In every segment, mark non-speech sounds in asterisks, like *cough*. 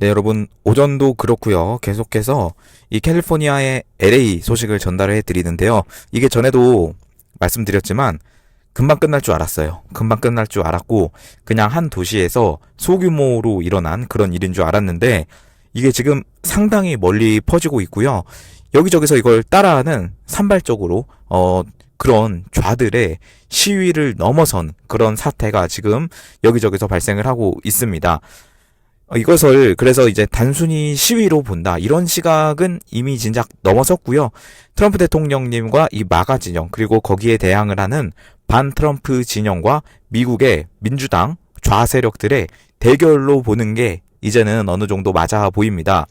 네, 여러분, 오전도 그렇고요. 계속해서 이 캘리포니아의 LA 소식을 전달해 드리는데요. 이게 전에도 말씀드렸지만 금방 끝날 줄 알았어요. 금방 끝날 줄 알았고 그냥 한 도시에서 소규모로 일어난 그런 일인 줄 알았는데 이게 지금 상당히 멀리 퍼지고 있고요. 여기저기서 이걸 따라하는 산발적으로 어 그런 좌들의 시위를 넘어선 그런 사태가 지금 여기저기서 발생을 하고 있습니다. 어, 이것을 그래서 이제 단순히 시위로 본다 이런 시각은 이미 진작 넘어섰고요. 트럼프 대통령님과 이 마가 진영 그리고 거기에 대항을 하는 반 트럼프 진영과 미국의 민주당 좌 세력들의 대결로 보는 게 이제는 어느 정도 맞아 보입니다.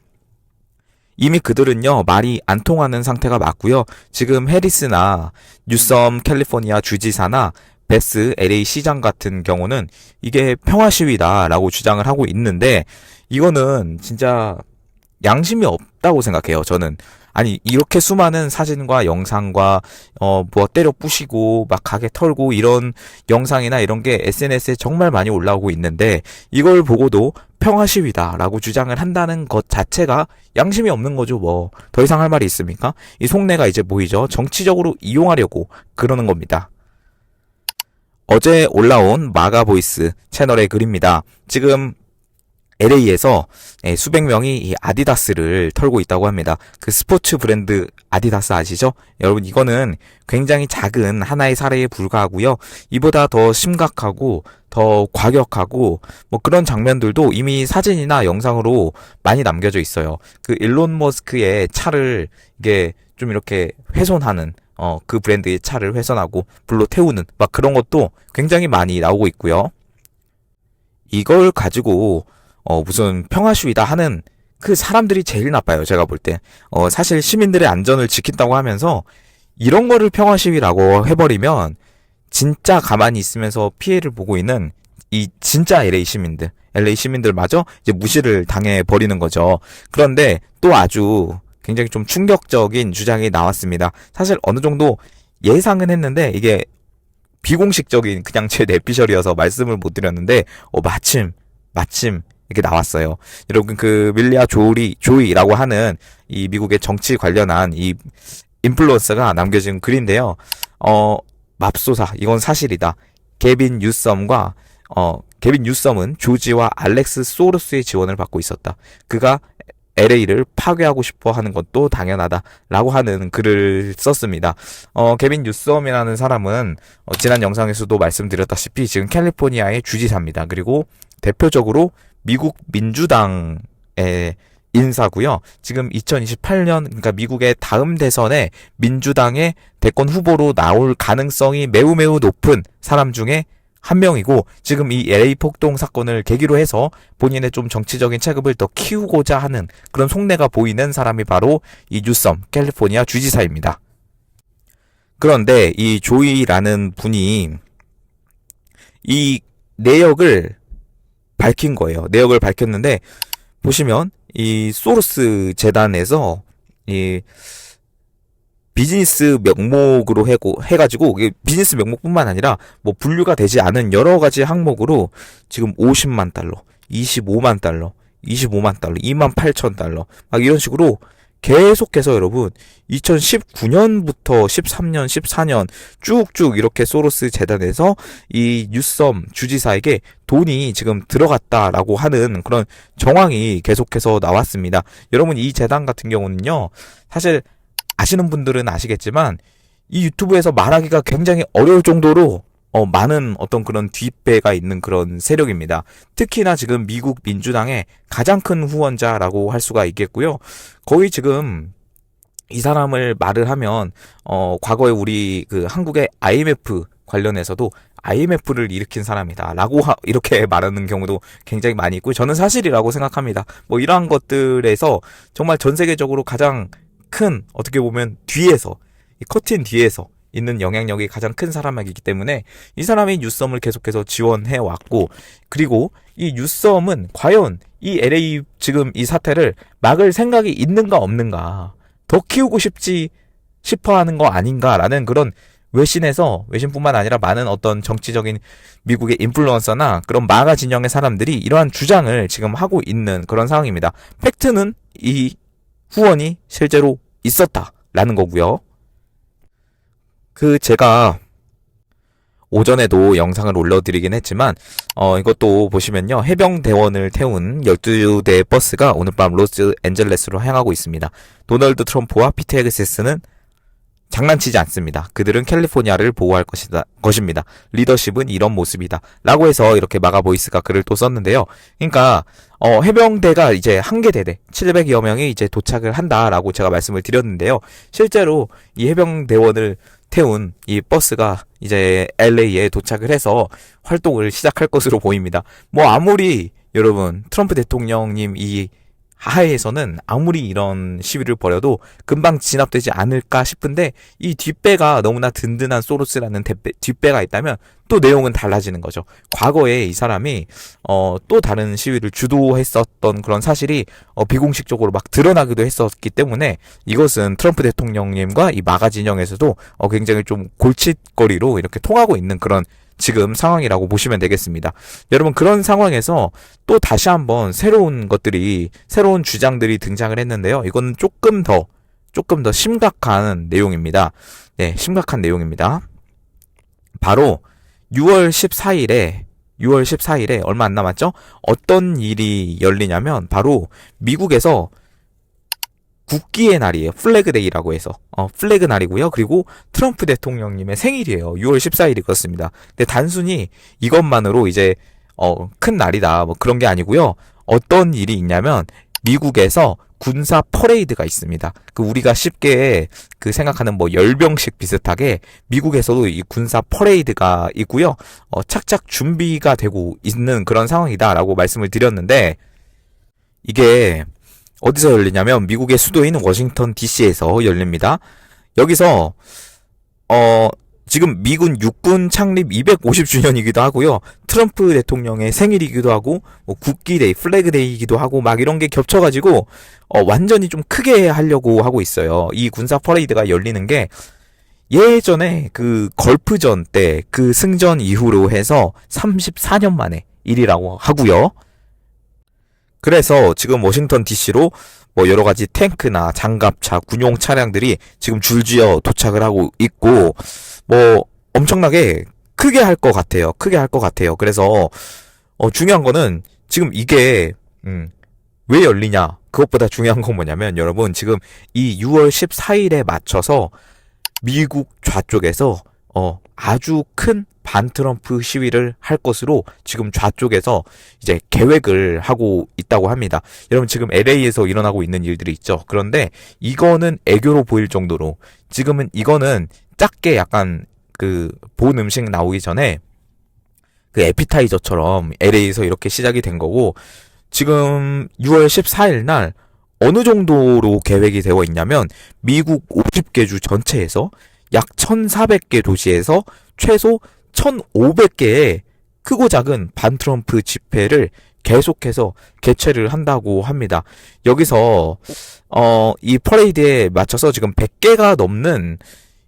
이미 그들은요, 말이 안 통하는 상태가 맞고요. 지금 해리스나 뉴섬 캘리포니아 주지사나 베스 LA 시장 같은 경우는 이게 평화 시위다라고 주장을 하고 있는데 이거는 진짜 양심이 없다고 생각해요. 저는 아니 이렇게 수많은 사진과 영상과 어 뭐 때려 부시고 막 가게 털고 이런 영상이나 이런 게 SNS에 정말 많이 올라오고 있는데 이걸 보고도 평화 시위다라고 주장을 한다는 것 자체가 양심이 없는 거죠. 뭐 더 이상 할 말이 있습니까? 이 속내가 이제 보이죠. 정치적으로 이용하려고 그러는 겁니다. 어제 올라온 마가 보이스 채널의 글입니다. 지금 LA에서 예, 수백 명이 이 아디다스를 털고 있다고 합니다. 그 스포츠 브랜드 아디다스 아시죠? 여러분 이거는 굉장히 작은 하나의 사례에 불과하고요. 이보다 더 심각하고 더 과격하고 뭐 그런 장면들도 이미 사진이나 영상으로 많이 남겨져 있어요. 그 일론 머스크의 차를 이게 좀 이렇게 훼손하는 어, 그 브랜드의 차를 훼손하고 불로 태우는 막 그런 것도 굉장히 많이 나오고 있고요. 이걸 가지고 어, 무슨 평화 시위다 하는 그 사람들이 제일 나빠요. 제가 볼 때. 어, 사실 시민들의 안전을 지킨다고 하면서 이런 거를 평화 시위라고 해버리면 진짜 가만히 있으면서 피해를 보고 있는 이 진짜 LA 시민들, LA 시민들마저 이제 무시를 당해 버리는 거죠. 그런데 또 아주 굉장히 좀 충격적인 주장이 나왔습니다. 사실 어느 정도 예상은 했는데 이게 비공식적인 그냥 제 내피셜이어서 말씀을 못 드렸는데 어, 마침 마침 이렇게 나왔어요. 여러분 그 밀리아 조리 조이라고 하는 이 미국의 정치 관련한 이 인플루언서가 남겨진 글인데요. 어 맙소사 이건 사실이다. 개빈 뉴썸과 어 개빈 뉴썸은 조지와 알렉스 소르스의 지원을 받고 있었다. 그가 LA를 파괴하고 싶어 하는 것도 당연하다라고 하는 글을 썼습니다. 어, 케빈 뉴썸이라는 사람은 어, 지난 영상에서도 말씀드렸다시피 지금 캘리포니아의 주지사입니다. 그리고 대표적으로 미국 민주당의 인사고요. 지금 2028년 그러니까 미국의 다음 대선에 민주당의 대권 후보로 나올 가능성이 매우 매우 높은 사람 중에 한 명이고 지금 이 LA 폭동 사건을 계기로 해서 본인의 좀 정치적인 체급을 더 키우고자 하는 그런 속내가 보이는 사람이 바로 이 뉴섬 캘리포니아 주지사입니다. 그런데 이 조이라는 분이 이 내역을 밝힌 거예요. 내역을 밝혔는데 보시면 이 소로스 재단에서 이 비즈니스 명목으로 해고, 해가지고, 비즈니스 명목뿐만 아니라, 뭐, 분류가 되지 않은 여러 가지 항목으로, 지금 50만 달러, 25만 달러, 25만 달러, 2만 8천 달러, 막 이런 식으로 계속해서 여러분, 2019년부터 13년, 14년 쭉쭉 이렇게 소로스 재단에서 이 뉴섬 주지사에게 돈이 지금 들어갔다라고 하는 그런 정황이 계속해서 나왔습니다. 여러분, 이 재단 같은 경우는요, 사실 아시는 분들은 아시겠지만 이 유튜브에서 말하기가 굉장히 어려울 정도로 어, 많은 어떤 그런 뒷배가 있는 그런 세력입니다. 특히나 지금 미국 민주당의 가장 큰 후원자라고 할 수가 있겠고요. 거의 지금 이 사람을 말을 하면 어, 과거에 우리 그 한국의 IMF 관련해서도 IMF를 일으킨 사람이다. 라고 하, 이렇게 *laughs* 말하는 경우도 굉장히 많이 있고, 저는 사실이라고 생각합니다. 뭐 이러한 것들에서 정말 전 세계적으로 가장 큰 어떻게 보면 뒤에서 이 커튼 뒤에서 있는 영향력이 가장 큰 사람이기 때문에 이 사람이 뉴썸을 계속해서 지원해 왔고 그리고 이 뉴썸은 과연 이 LA 지금 이 사태를 막을 생각이 있는가 없는가 더 키우고 싶지 싶어 하는 거 아닌가라는 그런 외신에서 외신뿐만 아니라 많은 어떤 정치적인 미국의 인플루언서나 그런 마가 진영의 사람들이 이러한 주장을 지금 하고 있는 그런 상황입니다. 팩트는 이 후원이 실제로 있었다라는 거고요. 그 제가 오전에도 영상을 올려드리긴 했지만 어 이것도 보시면요 해병대원을 태운 12대 버스가 오늘 밤 로스앤젤레스로 향하고 있습니다. 도널드 트럼프와 피트 헤그세스는 장난치지 않습니다. 그들은 캘리포니아를 보호할 것이다, 것입니다. 리더십은 이런 모습이다. 라고 해서 이렇게 마가 보이스가 글을 또 썼는데요. 그러니까, 어, 해병대가 이제 한 개 대대, 700여 명이 이제 도착을 한다라고 제가 말씀을 드렸는데요. 실제로 이 해병대원을 태운 이 버스가 이제 LA에 도착을 해서 활동을 시작할 것으로 보입니다. 뭐 아무리 여러분, 트럼프 대통령님 이 하에서는 아무리 이런 시위를 벌여도 금방 진압되지 않을까 싶은데 이 뒷배가 너무나 든든한 소로스라는 대배, 뒷배가 있다면 또 내용은 달라지는 거죠. 과거에 이 사람이 어, 또 다른 시위를 주도했었던 그런 사실이 어, 비공식적으로 막 드러나기도 했었기 때문에 이것은 트럼프 대통령님과 이 마가 진영에서도 어, 굉장히 좀 골칫거리로 이렇게 통하고 있는 그런 지금 상황이라고 보시면 되겠습니다. 여러분 그런 상황에서 또 다시 한번 새로운 것들이 새로운 주장들이 등장을 했는데요. 이거는 조금 더 조금 더 심각한 내용입니다. 네, 심각한 내용입니다. 바로 6월 14일에 6월 14일에 얼마 안 남았죠? 어떤 일이 열리냐면 바로 미국에서 국기의 날이에요. 플래그데이라고 해서. 어, 플래그 날이고요. 그리고 트럼프 대통령님의 생일이에요. 6월 14일이 그렇습니다. 근데 단순히 이것만으로 이제 어, 큰 날이다. 뭐 그런 게 아니고요. 어떤 일이 있냐면 미국에서 군사 퍼레이드가 있습니다. 그 우리가 쉽게 그 생각하는 뭐 열병식 비슷하게 미국에서도 이 군사 퍼레이드가 있고요. 어, 착착 준비가 되고 있는 그런 상황이다라고 말씀을 드렸는데 이게 어디서 열리냐면 미국의 수도인 워싱턴 DC에서 열립니다. 여기서 어 지금 미군 육군 창립 250주년이기도 하고요. 트럼프 대통령의 생일이기도 하고 뭐 국기데이, 플래그데이이기도 하고 막 이런 게 겹쳐 가지고 어, 완전히 좀 크게 하려고 하고 있어요. 이 군사 퍼레이드가 열리는 게 예전에 그 걸프전 때 그 승전 이후로 해서 34년 만에 일이라고 하고요. 그래서 지금 워싱턴 DC로 뭐 여러 가지 탱크나 장갑차, 군용 차량들이 지금 줄지어 도착을 하고 있고 뭐 엄청나게 크게 할 것 같아요. 크게 할 것 같아요. 그래서 어 중요한 거는 지금 이게 음, 왜 열리냐? 그것보다 중요한 건 뭐냐면 여러분 지금 이 6월 14일에 맞춰서 미국 좌쪽에서 어 아주 큰 반트럼프 시위를 할 것으로 지금 좌쪽에서 이제 계획을 하고 있다고 합니다. 여러분 지금 LA에서 일어나고 있는 일들이 있죠. 그런데 이거는 애교로 보일 정도로 지금은 이거는 작게 약간 그 본 음식 나오기 전에 그 에피타이저처럼 LA에서 이렇게 시작이 된 거고 지금 6월 14일 날 어느 정도로 계획이 되어 있냐면 미국 50개 주 전체에서 약 1,400개 도시에서 최소 1,500개의 크고 작은 반트럼프 집회를 계속해서 개최를 한다고 합니다. 여기서 어, 이 퍼레이드에 맞춰서 지금 100개가 넘는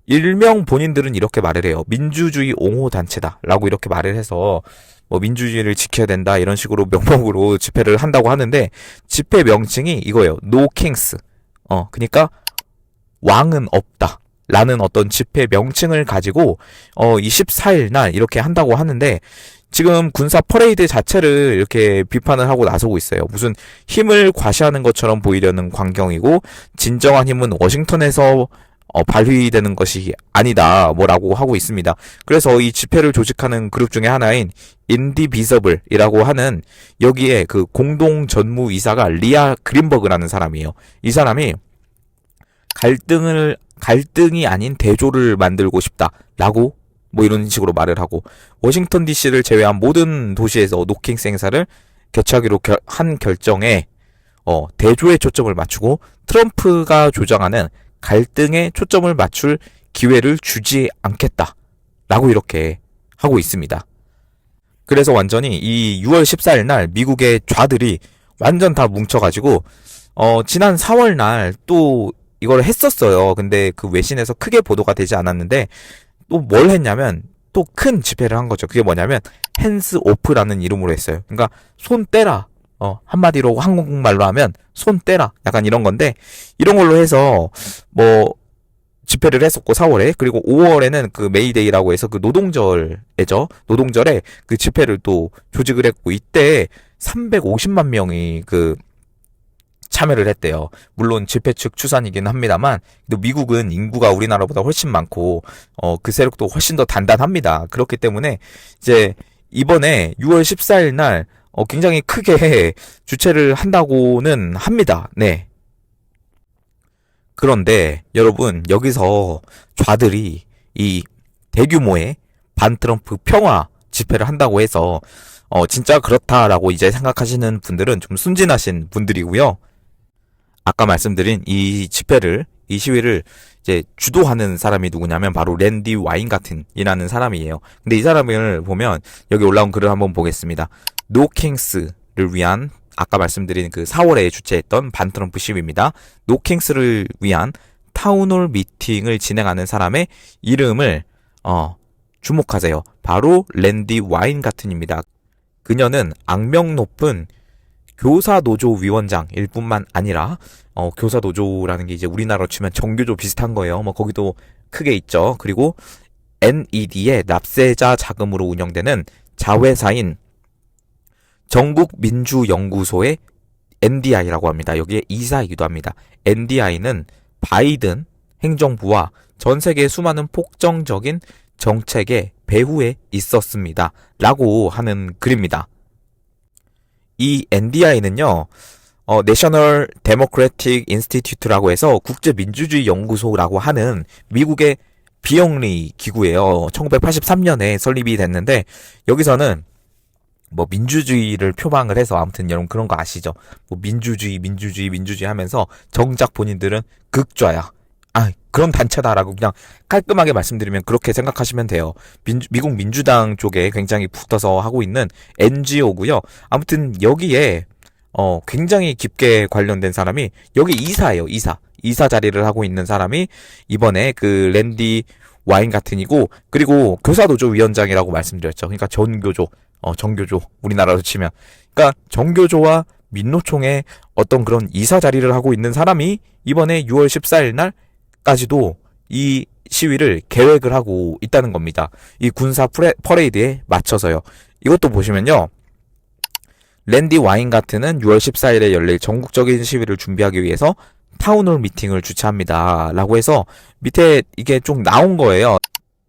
일명 본인들은 이렇게 말을 해요. 민주주의 옹호 단체다라고 이렇게 말을 해서 뭐 민주주의를 지켜야 된다 이런 식으로 *laughs* 명목으로 집회를 한다고 하는데 집회 명칭이 이거예요. No Kings. 어, 그러니까 왕은 없다. 라는 어떤 집회 명칭을 가지고 어 24일 날 이렇게 한다고 하는데 지금 군사 퍼레이드 자체를 이렇게 비판을 하고 나서고 있어요. 무슨 힘을 과시하는 것처럼 보이려는 광경이고 진정한 힘은 워싱턴에서 어, 발휘되는 것이 아니다 뭐라고 하고 있습니다. 그래서 이 집회를 조직하는 그룹 중에 하나인 인디비서블이라고 하는 여기에 그 공동 전무 이사가 리아 그린버그라는 사람이에요. 이 사람이 갈등을 갈등이 아닌 대조를 만들고 싶다라고 뭐 이런 식으로 말을 하고 워싱턴 DC를 제외한 모든 도시에서 노킹스 행사를 개최하기로 결, 한 결정에 어, 대조에 초점을 맞추고 트럼프가 조장하는 갈등에 초점을 맞출 기회를 주지 않겠다라고 이렇게 하고 있습니다. 그래서 완전히 이 6월 14일 날 미국의 좌들이 완전 다 뭉쳐가지고 어, 지난 4월 날 또 이걸 했었어요. 근데 그 외신에서 크게 보도가 되지 않았는데 또 뭘 했냐면 또 큰 집회를 한 거죠. 그게 뭐냐면 핸스 오프라는 이름으로 했어요. 그러니까 손 떼라. 어, 한마디로 한국말로 하면 손 떼라. 약간 이런 건데 이런 걸로 해서 뭐 집회를 했었고 4월에 그리고 5월에는 그 메이데이라고 해서 그 노동절에죠. 노동절에 그 집회를 또 조직을 했고 이때 350만 명이 그 참여를 했대요. 물론 집회 측 추산이긴 합니다만 또 미국은 인구가 우리나라보다 훨씬 많고 어 그 세력도 훨씬 더 단단합니다. 그렇기 때문에 이제 이번에 6월 14일 날 어, 굉장히 크게 *laughs* 주최를 한다고는 합니다. 네. 그런데 여러분 여기서 좌들이 이 대규모의 반 트럼프 평화 집회를 한다고 해서 어 진짜 그렇다라고 이제 생각하시는 분들은 좀 순진하신 분들이고요. 아까 말씀드린 이 집회를 이 시위를 이제 주도하는 사람이 누구냐면 바로 랜디 와인 같은 이라는 사람이에요. 근데 이 사람을 보면 여기 올라온 글을 한번 보겠습니다. 노킹스를 위한 아까 말씀드린 그 4월에 주최했던 반 트럼프 시위입니다. 노킹스를 위한 타운홀 미팅을 진행하는 사람의 이름을 어 주목하세요. 바로 랜디 와인 같은입니다. 그녀는 악명 높은 교사 노조 위원장일 뿐만 아니라 어, 교사 노조라는 게 이제 우리나라로 치면 정교조 비슷한 거예요. 뭐 거기도 크게 있죠. 그리고 NED의 납세자 자금으로 운영되는 자회사인 전국민주연구소의 NDI라고 합니다. 여기에 이사이기도 합니다. NDI는 바이든 행정부와 전 세계 수많은 폭정적인 정책의 배후에 있었습니다. 라고 하는 글입니다. 이 NDI는요, 어, 내셔널 데모크래틱 인스티튜트라고 해서 국제민주주의 연구소라고 하는 미국의 비영리 기구예요. 1983년에 설립이 됐는데 여기서는 뭐 민주주의를 표방을 해서 아무튼 여러분 그런 거 아시죠? 뭐 민주주의, 민주주의, 민주주의 하면서 정작 본인들은 극좌야. 아, 그런 단체다라고 그냥 깔끔하게 말씀드리면 그렇게 생각하시면 돼요. 민주, 미국 민주당 쪽에 굉장히 붙어서 하고 있는 NGO고요. 아무튼 여기에 어, 굉장히 깊게 관련된 사람이 여기 이사예요, 이사. 이사 자리를 하고 있는 사람이 이번에 그 랜디 와인 같은이고 그리고 교사노조 위원장이라고 말씀드렸죠. 그러니까 전교조, 어, 정교조 우리나라로 치면 그러니까 정교조와 민노총의 어떤 그런 이사 자리를 하고 있는 사람이 이번에 6월 14일 날 까지도 이 시위를 계획을 하고 있다는 겁니다. 이 군사 프레, 퍼레이드에 맞춰서요. 이것도 보시면요. 랜디 와인 같은은 6월 14일에 열릴 전국적인 시위를 준비하기 위해서 타운홀 미팅을 주최합니다. 라고 해서 밑에 이게 좀 나온 거예요.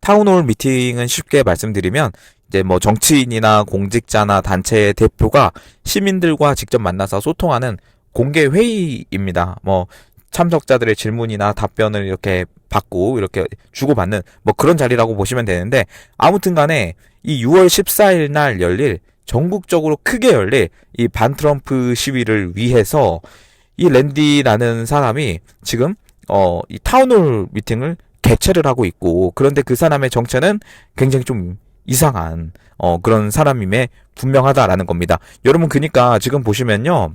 타운홀 미팅은 쉽게 말씀드리면 이제 뭐 정치인이나 공직자나 단체의 대표가 시민들과 직접 만나서 소통하는 공개 회의입니다. 뭐 참석자들의 질문이나 답변을 이렇게 받고 이렇게 주고받는 뭐 그런 자리라고 보시면 되는데 아무튼 간에 이 6월 14일 날 열릴 전국적으로 크게 열릴 이 반 트럼프 시위를 위해서 이 랜디라는 사람이 지금 어 이 타운홀 미팅을 개최를 하고 있고 그런데 그 사람의 정체는 굉장히 좀 이상한 어 그런 사람임에 분명하다라는 겁니다. 여러분 그니까 지금 보시면요.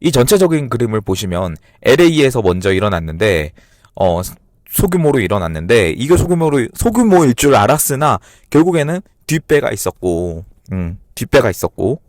이 전체적인 그림을 보시면 LA에서 먼저 일어났는데 어 소규모로 일어났는데 이게 소규모로 소규모일 줄 알았으나 결국에는 뒷배가 있었고 음, 뒷배가 있었고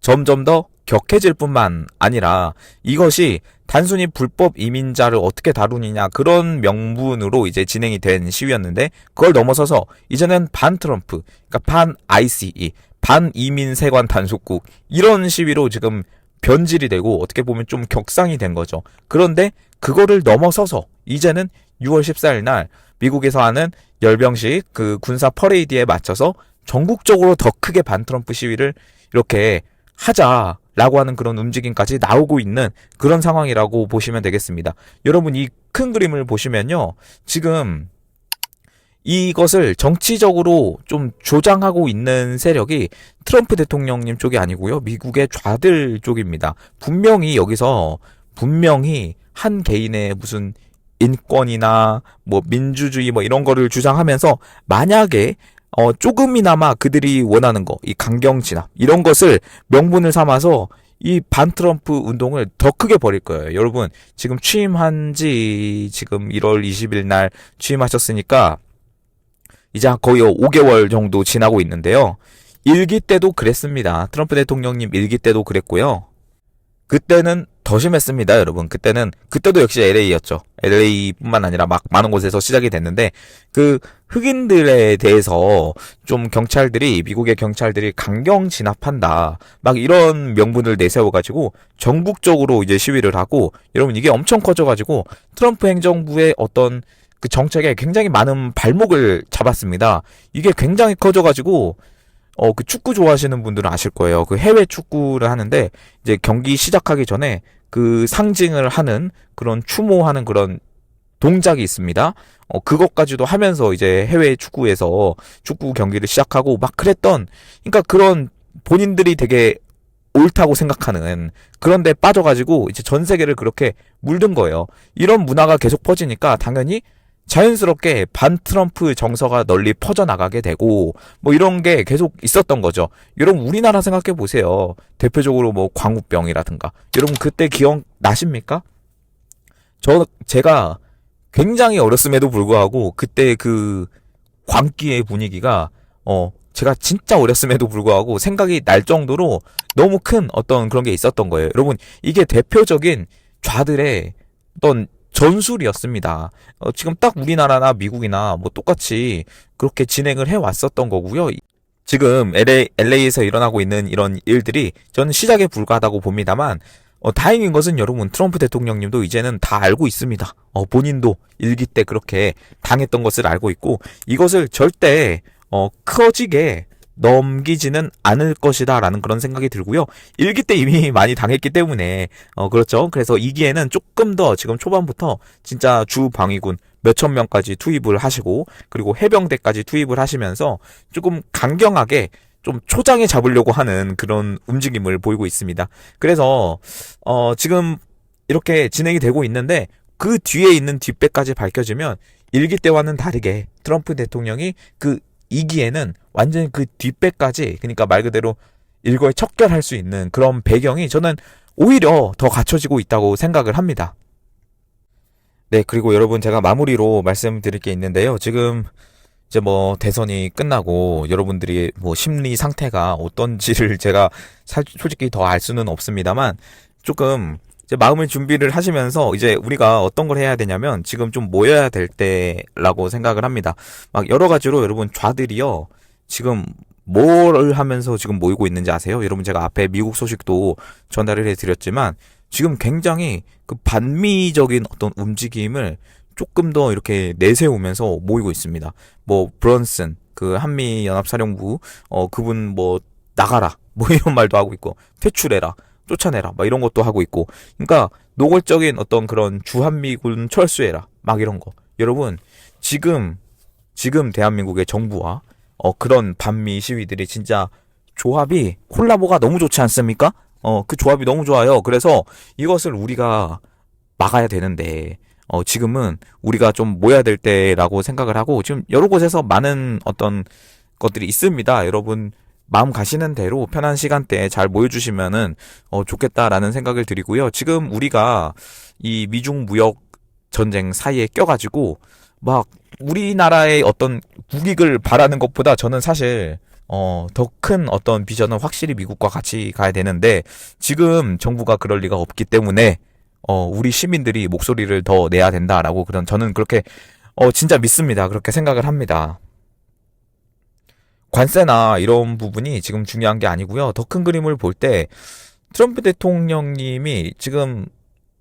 점점 더 격해질 뿐만 아니라 이것이 단순히 불법 이민자를 어떻게 다루느냐 그런 명분으로 이제 진행이 된 시위였는데 그걸 넘어서서 이제는 반 트럼프, 그러니까 반 ICE, 반 이민 세관 단속국 이런 시위로 지금 변질이 되고 어떻게 보면 좀 격상이 된 거죠. 그런데 그거를 넘어서서 이제는 6월 14일 날 미국에서 하는 열병식 그 군사 퍼레이드에 맞춰서 전국적으로 더 크게 반 트럼프 시위를 이렇게 하자라고 하는 그런 움직임까지 나오고 있는 그런 상황이라고 보시면 되겠습니다. 여러분 이 큰 그림을 보시면요. 지금 이것을 정치적으로 좀 조장하고 있는 세력이 트럼프 대통령님 쪽이 아니고요. 미국의 좌들 쪽입니다. 분명히 여기서 분명히 한 개인의 무슨 인권이나 뭐 민주주의 뭐 이런 거를 주장하면서 만약에 어 조금이나마 그들이 원하는 거, 이 강경 진압 이런 것을 명분을 삼아서 이 반 트럼프 운동을 더 크게 벌일 거예요. 여러분, 지금 취임한 지 지금 1월 20일 날 취임하셨으니까 이제 거의 5개월 정도 지나고 있는데요. 일기 때도 그랬습니다. 트럼프 대통령님 일기 때도 그랬고요. 그때는 더 심했습니다, 여러분. 그때는 그때도 역시 LA였죠. LA뿐만 아니라 막 많은 곳에서 시작이 됐는데 그 흑인들에 대해서 좀 경찰들이 미국의 경찰들이 강경 진압한다. 막 이런 명분을 내세워 가지고 전국적으로 이제 시위를 하고 여러분 이게 엄청 커져 가지고 트럼프 행정부의 어떤 그 정책에 굉장히 많은 발목을 잡았습니다. 이게 굉장히 커져 가지고 어, 그 축구 좋아하시는 분들은 아실 거예요. 그 해외 축구를 하는데, 이제 경기 시작하기 전에 그 상징을 하는 그런 추모하는 그런 동작이 있습니다. 어, 그것까지도 하면서 이제 해외 축구에서 축구 경기를 시작하고 막 그랬던, 그러니까 그런 본인들이 되게 옳다고 생각하는 그런데 빠져가지고 이제 전 세계를 그렇게 물든 거예요. 이런 문화가 계속 퍼지니까 당연히 자연스럽게 반 트럼프 정서가 널리 퍼져나가게 되고 뭐 이런 게 계속 있었던 거죠. 여러분 우리나라 생각해 보세요. 대표적으로 뭐 광우병이라든가 여러분 그때 기억 나십니까? 저 제가 굉장히 어렸음에도 불구하고 그때 그 광기의 분위기가 어 제가 진짜 어렸음에도 불구하고 생각이 날 정도로 너무 큰 어떤 그런 게 있었던 거예요. 여러분 이게 대표적인 좌들의 어떤 전술이었습니다. 어, 지금 딱 우리나라나 미국이나 뭐 똑같이 그렇게 진행을 해 왔었던 거고요. 지금 LA, LA에서 일어나고 있는 이런 일들이 저는 시작에 불과하다고 봅니다만 어, 다행인 것은 여러분 트럼프 대통령님도 이제는 다 알고 있습니다. 어, 본인도 일기 때 그렇게 당했던 것을 알고 있고 이것을 절대 어, 커지게 넘기지는 않을 것이다 라는 그런 생각이 들고요. 일기 때 이미 *laughs* 많이 당했기 때문에 어 그렇죠. 그래서 이기에는 조금 더 지금 초반부터 진짜 주 방위군 몇천 명까지 투입을 하시고 그리고 해병대까지 투입을 하시면서 조금 강경하게 좀 초장에 잡으려고 하는 그런 움직임을 보이고 있습니다. 그래서 어 지금 이렇게 진행이 되고 있는데 그 뒤에 있는 뒷배까지 밝혀지면 일기 때와는 다르게 트럼프 대통령이 그 이기에는 완전히 그 뒷배까지 그러니까 말 그대로 일거에 척결할 수 있는 그런 배경이 저는 오히려 더 갖춰지고 있다고 생각을 합니다. 네, 그리고 여러분 제가 마무리로 말씀드릴 게 있는데요. 지금 이제 뭐 대선이 끝나고 여러분들이 뭐 심리 상태가 어떤지를 *laughs* 제가 솔직히 더 알 수는 없습니다만 조금 이제 마음을 준비를 하시면서 이제 우리가 어떤 걸 해야 되냐면 지금 좀 모여야 될 때라고 생각을 합니다. 막 여러 가지로 여러분 좌들이요. 지금 뭘 하면서 지금 모이고 있는지 아세요? 여러분 제가 앞에 미국 소식도 전달을 해드렸지만 지금 굉장히 그 반미적인 어떤 움직임을 조금 더 이렇게 내세우면서 모이고 있습니다. 뭐 브런슨 그 한미 연합사령부 어 그분 뭐 나가라 *laughs* 뭐 이런 말도 하고 있고 퇴출해라 쫓아내라 막 이런 것도 하고 있고 그러니까 노골적인 어떤 그런 주한미군 철수해라 막 이런 거 여러분 지금 지금 대한민국의 정부와 어 그런 반미 시위들이 진짜 조합이 콜라보가 너무 좋지 않습니까? 어 그 조합이 너무 좋아요. 그래서 이것을 우리가 막아야 되는데 어 지금은 우리가 좀 모여야 될 때라고 생각을 하고 지금 여러 곳에서 많은 어떤 것들이 있습니다. 여러분 마음 가시는 대로 편한 시간대에 잘 모여주시면은 어, 좋겠다라는 생각을 드리고요. 지금 우리가 이 미중 무역 전쟁 사이에 껴가지고 막 우리나라의 어떤 국익을 바라는 것보다 저는 사실 어, 더 큰 어떤 비전은 확실히 미국과 같이 가야 되는데 지금 정부가 그럴 리가 없기 때문에 어, 우리 시민들이 목소리를 더 내야 된다라고 그런 저는 그렇게 어, 진짜 믿습니다. 그렇게 생각을 합니다. 관세나 이런 부분이 지금 중요한 게 아니고요. 더 큰 그림을 볼 때 트럼프 대통령님이 지금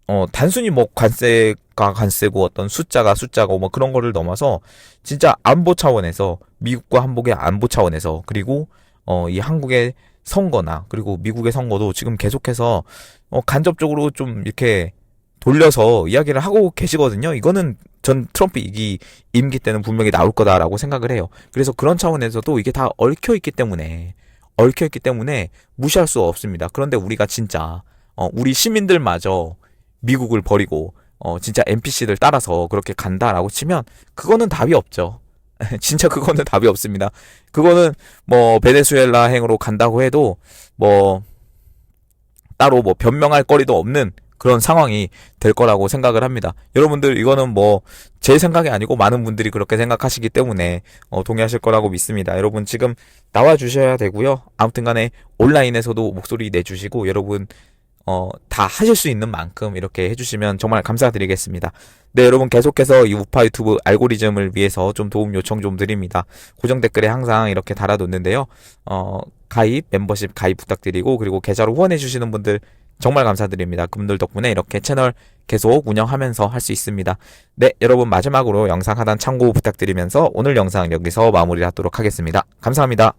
어 단순히 뭐 관세가 관세고 어떤 숫자가 숫자고 뭐 그런 거를 넘어서 진짜 안보 차원에서 미국과 한국의 안보 차원에서 그리고 어 이 한국의 선거나 그리고 미국의 선거도 지금 계속해서 어 간접적으로 좀 이렇게 돌려서 이야기를 하고 계시거든요. 이거는 전 트럼프 이기 임기 때는 분명히 나올 거다라고 생각을 해요. 그래서 그런 차원에서도 이게 다 얽혀 있기 때문에 얽혀 있기 때문에 무시할 수 없습니다. 그런데 우리가 진짜 어, 우리 시민들마저 미국을 버리고 어, 진짜 NPC들 따라서 그렇게 간다라고 치면 그거는 답이 없죠. *laughs* 진짜 그거는 답이 없습니다. 그거는 뭐 베네수엘라 행으로 간다고 해도 뭐 따로 뭐 변명할 거리도 없는 그런 상황이 될 거라고 생각을 합니다. 여러분들 이거는 뭐 제 생각이 아니고 많은 분들이 그렇게 생각하시기 때문에 어, 동의하실 거라고 믿습니다. 여러분 지금 나와 주셔야 되고요. 아무튼간에 온라인에서도 목소리 내주시고 여러분 어, 다 하실 수 있는 만큼 이렇게 해주시면 정말 감사드리겠습니다. 네, 여러분 계속해서 이 우파 유튜브 알고리즘을 위해서 좀 도움 요청 좀 드립니다. 고정 댓글에 항상 이렇게 달아놓는데요. 어, 가입, 멤버십 가입 부탁드리고 그리고 계좌로 후원해주시는 분들 정말 감사드립니다. 그분들 덕분에 이렇게 채널 계속 운영하면서 할 수 있습니다. 네, 여러분 마지막으로 영상 하단 참고 부탁드리면서 오늘 영상 여기서 마무리하도록 하겠습니다. 감사합니다.